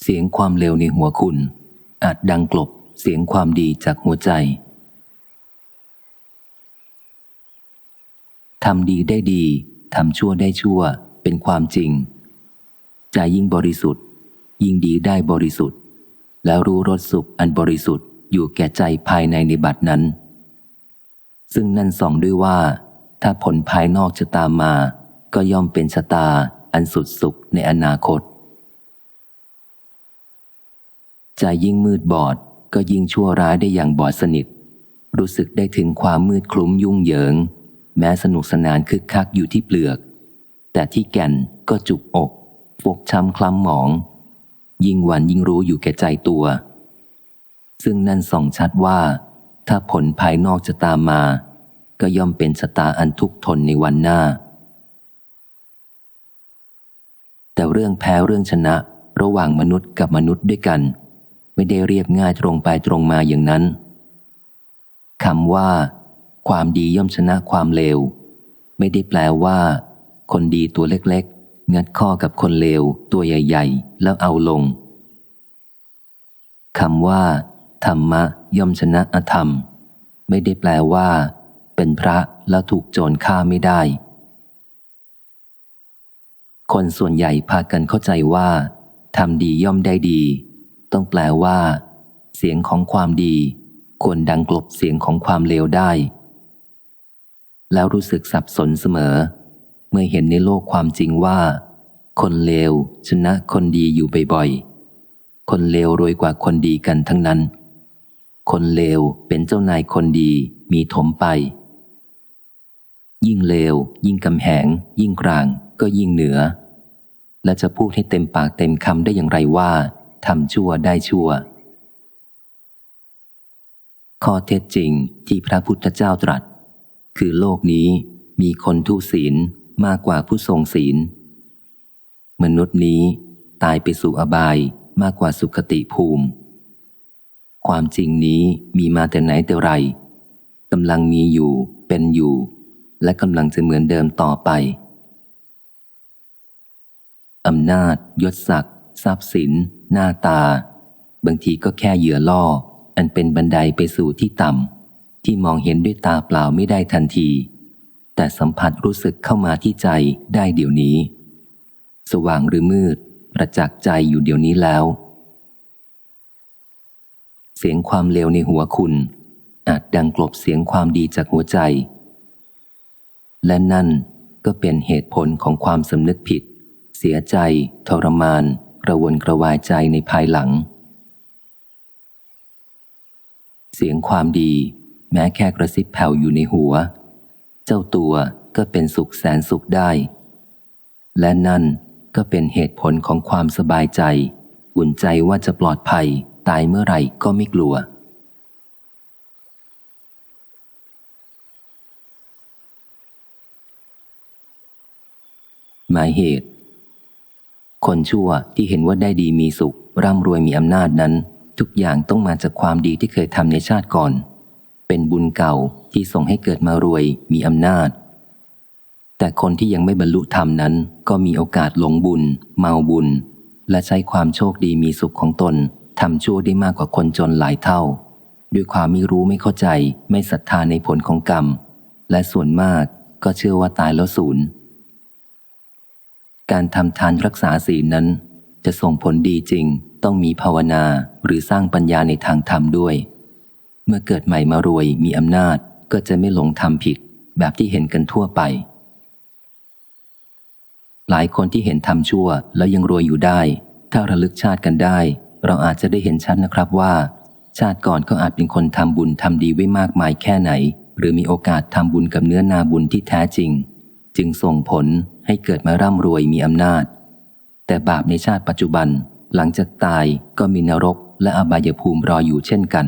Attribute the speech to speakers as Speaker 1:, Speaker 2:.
Speaker 1: เสียงความเลวในหัวคุณ อาจดังกลบเสียงความดีจากหัวใจ ทำดีได้ดี ทำชั่วได้ชั่ว เป็นความจริง ใจยิ่งบริสุทธิ์ ยิ่งดีได้บริสุทธิ์ แล้วรู้รสสุขอันบริสุทธิ์อยู่แก่ใจภายในในบัดนั้น ซึ่งนั่นส่องด้วยว่า ถ้าผลภายนอกจะตามมา ก็ย่อมเป็นชะตาอันสุดสุขในอนาคต ใจยิ่งมืดบอดก็ยิ่งชั่วร้ายได้อย่างบอดสนิท รู้สึกได้ถึงความมืดคลุ้มยุ่งเหยิง แม้สนุกสนานคึกคักอยู่ที่เปลือก แต่ที่แก่นก็จุกอกฟกช้ำคล้ำหมอง ยิ่งวันยิ่งรู้อยู่แก่ใจตัว ซึ่งนั่นส่องชัดว่า ถ้าผลภายนอกจะตามมา ก็ย่อมเป็นชะตาอันทุกทนในวันหน้า แต่เรื่องแพ้เรื่องชนะระหว่างมนุษย์กับมนุษย์ด้วยกัน ไม่ได้เรียบง่ายตรงไปตรงมาอย่างนั้นคำว่า ความดีย่อมชนะความเลว ไม่ได้แปลว่า คนดีตัวเล็กๆ งัดข้อกับคนเลวตัวใหญ่ ๆ แล้วเอาลงคำว่า ธรรมะย่อมชนะอธรรม ไม่ได้แปลว่า เป็นพระแล้วถูกโจรฆ่าไม่ได้ คนส่วนใหญ่พากันเข้าใจว่าทำดีย่อมได้ดี ต้องแปลว่า เสียงของความดีควรดังกลบเสียงของความเลวได้ แล้วรู้สึกสับสนเสมอ เมื่อเห็นในโลกความจริงว่า คนเลวชนะคนดีอยู่บ่อยๆ คนเลวรวยกว่าคนดีกันทั้งนั้น คนเลวเป็นเจ้านายคนดีมีถมไป ยิ่งเลว ยิ่งกำแหง ยิ่งกลาง ก็ยิ่งเหนือ และจะพูดให้เต็มปากเต็มคำได้อย่างไรว่า ทำชั่วได้ชั่ว ข้อเท็จจริงที่พระพุทธเจ้าตรัส คือโลกนี้มีคนทุศีลมากกว่าผู้ทรงศีล มนุษย์นี้ตายไปสู่อบายมากกว่าสุขติภูมิ ความจริงนี้มีมาแต่ไหนแต่ไรกำลังมีอยู่เป็นอยู่ และกำลังจะเหมือนเดิมต่อไปอำนาจยศศักดิ์ ทรัพย์สิน หน้าตา บางทีก็แค่เหยื่อล่อ อันเป็นบันไดไปสู่ที่ต่ำที่มองเห็นด้วยตาเปล่าไม่ได้ทันที แต่สัมผัสรู้สึกเข้ามาที่ใจได้เดี๋ยวนี้ สว่างหรือมืด ประจักษ์ใจอยู่เดี๋ยวนี้แล้ว เสียงความเลวในหัวคุณ อาจดังกลบเสียงความดีจากหัวใจ และนั่นก็เป็นเหตุผลของความสำนึกผิด เสียใจ ทรมาน กระวนกระวายใจในภายหลัง เสียงความดี แม้แค่กระซิบแผ่วอยู่ในหัว เจ้าตัวก็เป็นสุขแสนสุขได้ และนั่นก็เป็นเหตุผลของความสบายใจ อุ่นใจว่าจะปลอดภัย ตายเมื่อไหร่ก็ไม่กลัว หมายเหตุ คนชั่วที่เห็นว่าได้ดีมีสุข ร่ำรวยมีอำนาจนั้น ทุกอย่างต้องมาจากความดีที่เคยทำในชาติก่อน เป็นบุญเก่าที่ส่งให้เกิดมารวยมีอำนาจ แต่คนที่ยังไม่บรรลุธรรมนั้น ก็มีโอกาสหลงบุญ เมาบุญ และใช้ความโชคดีมีสุขของตนทำชั่วได้มากกว่าคนจนหลายเท่า ด้วยความไม่รู้ไม่เข้าใจ ไม่ศรัทธาในผลของกรรม และส่วนมากก็เชื่อว่าตายแล้วศูนย์ การทำทานรักษาศีลนั้น จะส่งผลดีจริง ต้องมีภาวนาหรือสร้างปัญญาในทางธรรมด้วย เมื่อเกิดใหม่มารวยมีอำนาจก็จะไม่หลงทำผิดแบบที่เห็นกันทั่วไป หลายคนที่เห็นทำชั่วแล้วยังรวยอยู่ได้ ถ้าระลึกชาติกันได้ เราอาจจะได้เห็นชัดนะครับว่า ชาติก่อนก็อาจเป็นคนทำบุญทำดีไว้มากมายแค่ไหน หรือมีโอกาสทำบุญกับเนื้อนาบุญที่แท้จริง จึงส่งผลให้เกิดมาร่ำรวยมีอำนาจ แต่บาปในชาติปัจจุบันหลังจากตายก็มีนรกและอบายภูมิรออยู่เช่นกัน